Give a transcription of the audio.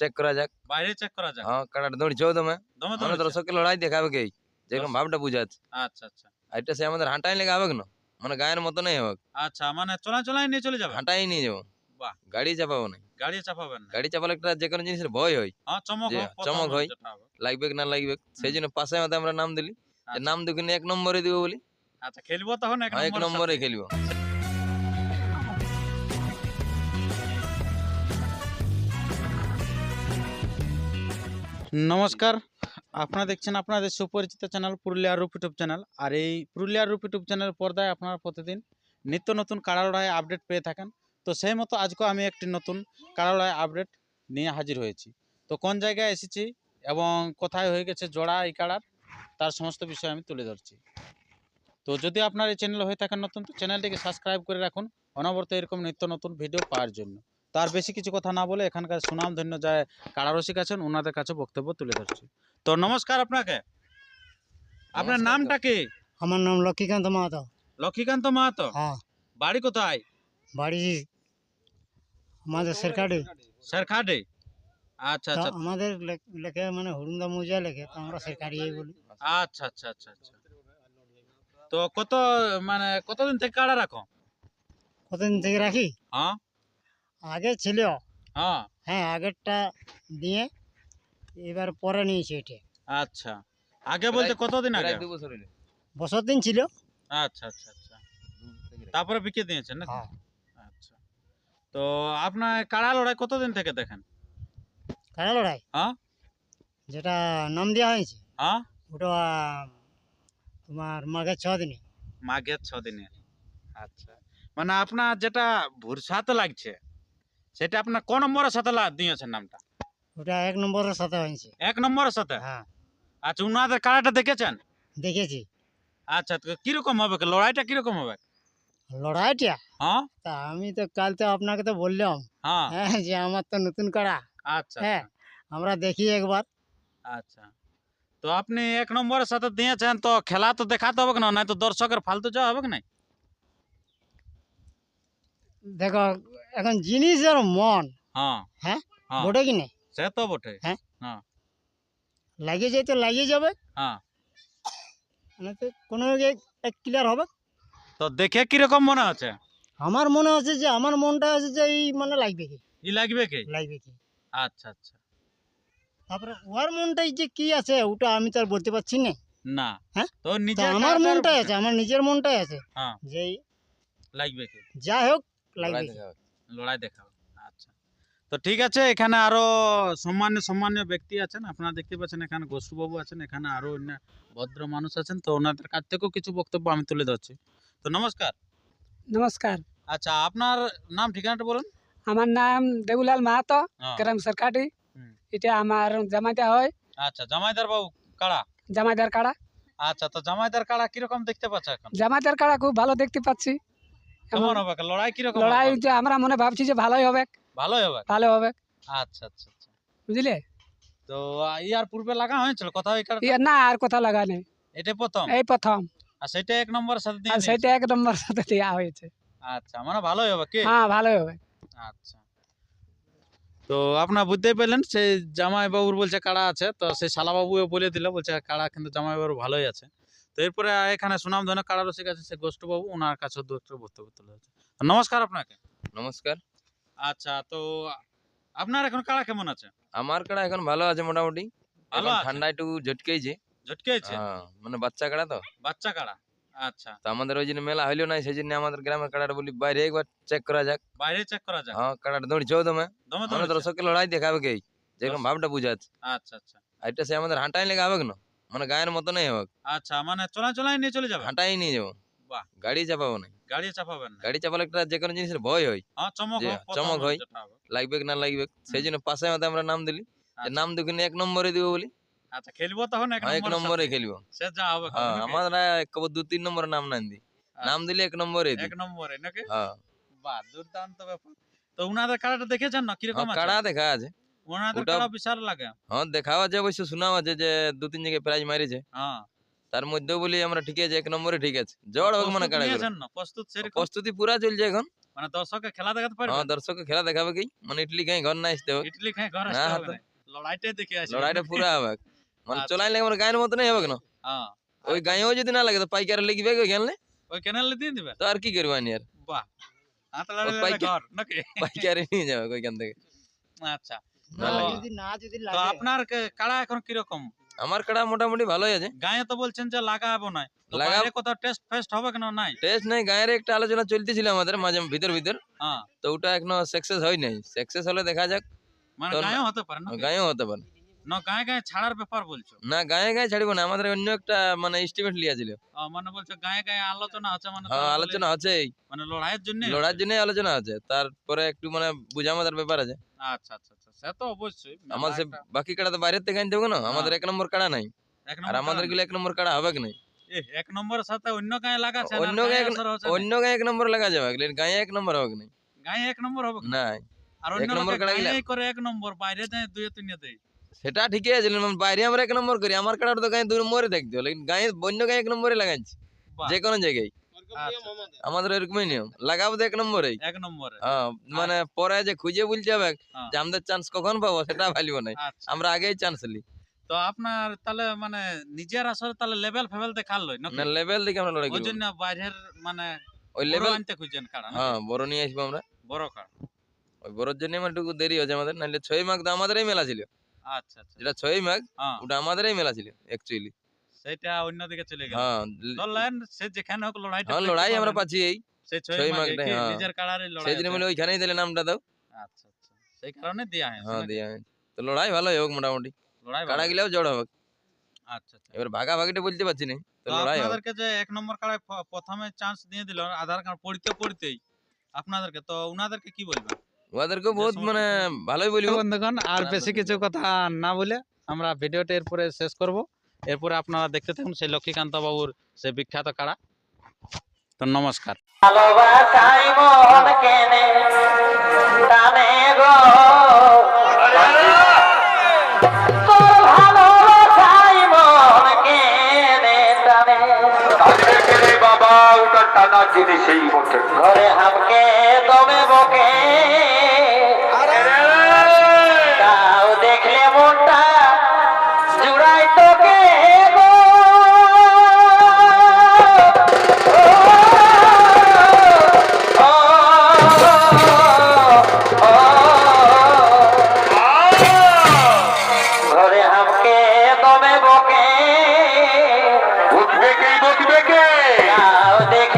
Check করা যাক। বাইরে চেক করা যাক। হ্যাঁ কাড়াটা দৌড়ছেও দমে আমরা? দর্শককে লড়াই দেখাবে কে? যেরকম ভাবটা বুঝাচ্ছে আচ্ছা আচ্ছা। এটা সে আমাদের হাঁটাই লেগে হবে না মানে গায়ের মতো নেই হবে। আচ্ছা মানে চলা চলাই নিয়ে চলে যাবে? হাঁটাই নিয়ে যাব। বাহ। গাড়ি চাপাবো না। গাড়ি চাপাবেন না। গাড়ি চাপালে একটা যে কোনো জিনিসের ভয় হয়। হ্যাঁ চমক চমক হয়। লাগবে না লাগবে। সেই জন্য পাশে মধ্যে আমরা নাম দিলি। আচ্ছা। নাম দুখিনি এক নম্বরে দিব বলি। আচ্ছা খেলব তখন এক হ্যাঁ, নম্বরে খেলব। নমস্কার। আপনারা দেখছেন আপনাদের সুপরিচিত চ্যানেল পুরুলিয়ার রূপ ইউটিউব চ্যানেল। আর এই পুরুলিয়ার রূপ ইউটিউব চ্যানেল পর্দায় আপনারা প্রতিদিন নিত্য নতুন কাড়া লড়াই আপডেট পেয়ে থাকেন। তো সেই মতো আজকেও আমি একটি নতুন কাড়া লড়াই আপডেট নিয়ে হাজির হয়েছি। তো কোন জায়গায় এসেছি এবং কোথায় হয়ে গেছে জোড়া এই কাড়ার, তার সমস্ত বিষয় আমি তুলে ধরছি। তো যদি আপনার এই চ্যানেল হয়ে থাকেন নতুন, তো চ্যানেলটিকে সাবস্ক্রাইব করে রাখুন। অনবরত এরকম নিত্য নতুন ভিডিও পাওয়ার জন্য। তার বেশি কিছু কথা না বলে এখানকার সুনাম ধন্য যায় কারারসিক আছেন ওনাদের কাছে বক্তব্য তুলে ধরছি। তো নমস্কার আপনাকে। আপনার নামটা কি? আমার নাম লক্ষ্মীকান্ত মাহাতো। লক্ষ্মীকান্ত মাহাতো? হ্যাঁ। বাড়ি কোথায়? বাড়ি আমাদের সরকারি শেরখাটে আচ্ছা আচ্ছা। আমাদের লেখে মানে হরুন্দা মৌজা লেখে তো আমরা সরকারি বলি। আচ্ছা আচ্ছা আচ্ছা আচ্ছা। তো কত মানে কতদিন থেকে কাড়া রাখো? কতদিন থেকে রাখি? হ্যাঁ। আগে ছিল হ্যাঁ। হ্যাঁ আগেরটা দিয়ে এবার পরে নিয়েছি এটা। আচ্ছা। আগে বলতে কতদিন আগে? দু বছর হইল। বছর দিন ছিল। আচ্ছা আচ্ছা আচ্ছা। তারপরে বিকে দিয়েছেন না হ্যাঁ। আচ্ছা। তো আপনার কাড়া লড়াই কতদিন থেকে দেখেন? কাড়া লড়াই? হ্যাঁ? যেটা নাম দেওয়া হয়েছে? হ্যাঁ। ওটা তোমার মাঘের ছ দিনে। মাঘের ছ দিনের আচ্ছা। মানে আপনার যেটা ভুরসাতে লাগছে সেটা আপনার কোন নম্বরের সাথে দিয়েছেন নামটা? ওটা এক নম্বরের সাথে হয়েছে। এক নম্বরের সাথে? হ্যাঁ। আচ্ছা উনাদের কাড়াটা দেখেছেন? দেখেছি। আচ্ছা তো কীরকম হবে? লড়াইটা কীরকম হবে? লড়াইটা? হ্যাঁ। তা আমি তো কাল তো আপনাকে তো বললাম। হ্যাঁ। হ্যাঁ যে আমার তো নতুন কাড়া আচ্ছা হ্যাঁ আমরা দেখি একবার। আচ্ছা। তো আপনি এক নম্বরের সাথে দিয়েছেন তো খেলা তো দেখাতে হবে না নাই তো দর্শকের ফালতু যাওয়া হবে না দেখো এখন জিনিসের মন। হ্যাঁ। হ্যাঁ? হ্যাঁ। বটে কি না সে তো বটে। লাগিয়ে যায় তো লাগিয়ে যাবে। হ্যাঁ। মানে তো কোনো এক ক্লিয়ার হবে? তো দেখে কীরকম মনে আছে? আমার মনে আছে যে আমার মনটা আছে যে এই মানে লাগবে কি? ই লাগবে কি? লাগবে কি? আচ্ছা আচ্ছা। তারপরে ওর মনটাই যে কি আছে ওটা আমি তো আর বলতে পারছি না। না। হ্যাঁ? তো তো নিজে আমার মনটাই আছে আমার নিজের মনটাই আছে হ্যাঁ। যে এই লাগবে কি? যা হোক লাগবে লড়াই দেখাবে। আচ্ছা। তো ঠিক আছে এখানে আরও সম্মানীয় সম্মানীয় ব্যক্তি আছেন। আপনারা দেখতে পাচ্ছেন এখানে গোসুবাবু আছেন এখানে আরও অন্য ভদ্র মানুষ আছেন। তো ওনাদের কাছ থেকেও কিছু বক্তব্য আমি তুলে ধরছি। তো নমস্কার। নমস্কার। আচ্ছা আপনার নাম ঠিকানাটা বলুন। আমার নাম দেবুলাল মাহাতো হ্যাঁ, গ্রাম সরকারি। এটা আমার জামাইটা হয়। আচ্ছা জামাইদার বাবু কাড়া? জামাইদার কাড়া। আচ্ছা তো জামাইদার কাড়া কীরকম দেখতে পাচ্ছ এখন? জামাইদার কাড়া খুব ভালো দেখতে পাচ্ছি। কেমন হবে? লড়াই আমরা মনে ভাবছি যে ভালোই হবে। ভালোই হবে? ভালো হবে। আচ্ছা আচ্ছা আচ্ছা। বুঝলে? তো ইয়ার পূর্বে লাগা হয়েছিল? কোথাও এই কাড়াটা? ইয়ে না আর কথা লাগা নেই। এটা প্রথম? এই প্রথম। আর সেটা এক নম্বরের সাথে দিয়ে সেটা এক নম্বর সাথে দেওয়া হয়েছে। আচ্ছা মানে ভালোই হবে কি? হ্যাঁ ভালোই হবে। আচ্ছা। তো আপনার বুঝতেই পেলেন সেই জামাই বাবুর বলছে কাড়া আছে তো সেই শালাবাবুও বলে দিল বলছে কাড়া কিন্তু জামাই বাবুর ভালোই আছে। তো এরপরে এখানে সুনাম ধনে কাড়া রসিক আছে সে গোষ্ঠবাবু ওনার কাছে দু একটা বক্তব্য তুলে। তো নমস্কার আপনাকে। নমস্কার। আচ্ছা তো আপনার এখন কাড়া কেমন আছে? আমার কাড়া এখন ভালো আছে মোটামুটি। ভালো ঠান্ডা একটু ঝটকেইছে। হ্যাঁ মানে বাচ্চা কাড়া তো? বাচ্চা কাড়া আচ্ছা। তো আমাদের ওই জন্য মেলা হইল না সেই জন্য আমাদের গ্রামের কাড়াটা বলি বাইরে একবার চেক করা যাক। বাইরে চেক করা হ্যাঁ কাড়াটা দৌড়ছেও দমে দমে আমরা লড়াই দেখাবে কে? যেরকম দর্শক- ভাবটা বুঝাচ্ছে। আচ্ছা আচ্ছা। এটা সে আমাদের হাঁটাই লেগে না মানে গায়ের মতো নেই হবে আচ্ছা মানে চলা চলাই নিয়ে চলে যাবে? হাঁটাই নিয়ে যাব। বাহ। গাড়ি চাপাবো না। গাড়ি চাপাবেন না। গাড়ি চাপালে একটা যে কোনো জিনিসের ভয় হয়। হ্যাঁ চমক হোক, চমক হয়। লাগবে না লাগবে। সেই জন্য পাশে মধ্যে আমরা নাম দিলি। আচ্ছা। নাম দুখিনি এক নম্বরে দিব বলি। আচ্ছা খেলব তখন এক হ্যাঁ, নম্বরে খেলব। সে যা হবে হ্যাঁ আমরা কবর দু তিন নম্বরে নাম না দি নাম দিলে এক নম্বরে এক নম্বরে নাকি? হ্যাঁ। বাহ দুর্দান্ত ব্যাপার। তো উনাদের কাড়াটা দেখেছেন না? কীরকম কাড়া দেখা আছে। লাগে। হ্যাঁ দেখাও আছে অবশ্য শোনাও আছে যে দু তিন জায়গায় প্রাইজ মারিছে হ্যাঁ। তার মধ্যেও বলি আমরা ঠিক আছে এক নম্বরে ঠিক আছে। জড় হোক মানে কাড়া প্রস্তুত প্রস্তুতি পুরা চলছে এখন। মানে দর্শককে খেলা দেখাতে পারবে? আমার দর্শককে খেলা দেখাবে কি? মানে ইটলি খাই ঘর না আসতে হবে ইটলি খাই ঘর আসতে হবে তো। দেখে আসবে লড়াইটা পুরা হবে। মানে আচ্ছা। চলাইলে আমার গায়ের মতো নেই হবে না হ্যাঁ। ওই গায়েও যদি না লাগে তো পাইকারে লিখবে ওই গেলে ওই ক্যানেলে দিয়ে দিবে? তো আর কি করব আনি আর? বাহ। হাতলারে ঘর নাকি? পাইকারে নিয়ে যাবে ওইখান থেকে। আচ্ছা। তো- লাগে। যদি না যদি তো লাগে। আপনার কাড়া এখন কীরকম? আমার কাড়া মোটামুটি ভালোই আছে। গায়ে তো বলছেন যে লাগাবো না তো কোথাও টেস্ট ফেস্ট হবে কেন নাই? টেস্ট নাই গায়ের একটা আলোচনা চলতেছিল আমাদের মাঝে ভিতর ভিতর। হ্যাঁ। তো ওটা এখনও সাকসেস হয় নাই। সাকসেস হলে দেখা যাক। মানে তো- হতে পারে না গায়েও হতে পারে। না গায়ে গায়ে ছাড়ার ব্যাপার বলছো? না গায়ে গায়ে ছাড়বো না আমাদের অন্য একটা মানে এস্টিমেট লিয়া ছিল। মানে বলছো গায়ে গায়ে আলোচনা হচ্ছে মানে হ্যাঁ আলোচনা আছে মানে লড়াইয়ের জন্য? লড়ার জন্য আলোচনা আছে। তারপরে একটু মানে বুঝামাদার ব্যাপার আছে। আচ্ছা আচ্ছা। সে তো অবশ্যই আমার সে বাকি কাড়া তো বাইরের থেকে আনতে হবে না আমাদের এক নম্বর কাড়া নাই। আর আমাদেরগুলো এক নম্বর কাড়া হবে নাই? এক নম্বরের সাথে অন্য গায়ে অন্য গায়ে এক- অন্য গায়ে এক নম্বর লাগা যাবে কিন্তু গায়ে এক নম্বর হবে নাই? গায়ে এক নম্বর হবে কি? আর এক অন্য নম্বর কাড়া গেলে- করে এক নম্বর বাইরে যায় দুই তিন দেয়। সেটা ঠিকই আছে মানে বাইরে আমরা এক নম্বর করি আমার কাড়াটা তো গায়ে দুই নম্বরে দেখতে গায়ে অন্য গায়ে এক নম্বরে লাগাচ্ছি বাহ। যে কোনো জায়গায়। আমাদের। এরকমই নিয়ম। লাগাবো এক নম্বরেই। এক নম্বরে। হ্যাঁ মানে পরে যে খুঁজে বলতে হবে। যে আমাদের চান্স কখন পাবো সেটা ভালিব নাই আচ্ছা। আমরা আগেই চান্স লি। তো আপনার তাহলে মানে নিজের আসলে তাহলে লেভেল ফেভেল দেখাল লই না লেভেল দেখে আমরা লড়াই ওই জন্য বাইরের মানে ওই লেভেল আনতে কারণ হ্যাঁ বড় নিয়ে আসব আমরা। বড় কার? ওই বড়োর জন্য আমার একটু দেরি হচ্ছে আমাদের নাহলে ছয় মাঘ তো আমাদেরই মেলা ছিল। আচ্ছা আচ্ছা। যেটা ছয় মাঘ হ্যাঁ। ওটা আমাদেরই মেলা ছিল অ্যাকচুয়ালি সেটা অন্যদিকে চলে গেল। হ্যাঁ ধরলেন সে যেখানে হোক লড়াইটা হ্যাঁ লড়াই আমরা পাচ্ছি এই। সেই ছয় হ্যাঁ। নিজের কাড়ারে লড়াই আছে। বলে ওইখানেই দিলে নামটা দাও। আচ্ছা আচ্ছা। সেই কারণে দেয়া হ্যাঁ তো লড়াই ভালোই হোক মোটামুটি। লড়াই কাড়া গিলাও জড় হোক। আচ্ছা আচ্ছা। এবার ভাগাভাগিটা বলতে পারছি না তো লড়াই আপনাদেরকে যে এক নম্বর কাড়ায় প্রথমে চান্স দিয়ে দিল আধার কার্ড পড়তে পড়তেই আপনাদেরকে তো উনাদেরকে কি বলবেন? ওদেরকেও বহুত মানে ভালোই বলিব। বন্ধুগণ আর আর বেশি কিছু কথা না বলে আমরা ভিডিওটা এরপরে শেষ করব। এরপরে আপনারা দেখতে থাকুন সেই লক্ষ্মীকান্ত বাবুর সেই বিখ্যাত কাড়া। তো নমস্কার। ভালোবাসাই মন কেনে টানে গো। তোর ভালোবাসাই মন কেনে বাবা ওটা টানা জিনিসই ঘরে হামকে দেখেই বসবে কে দেখে।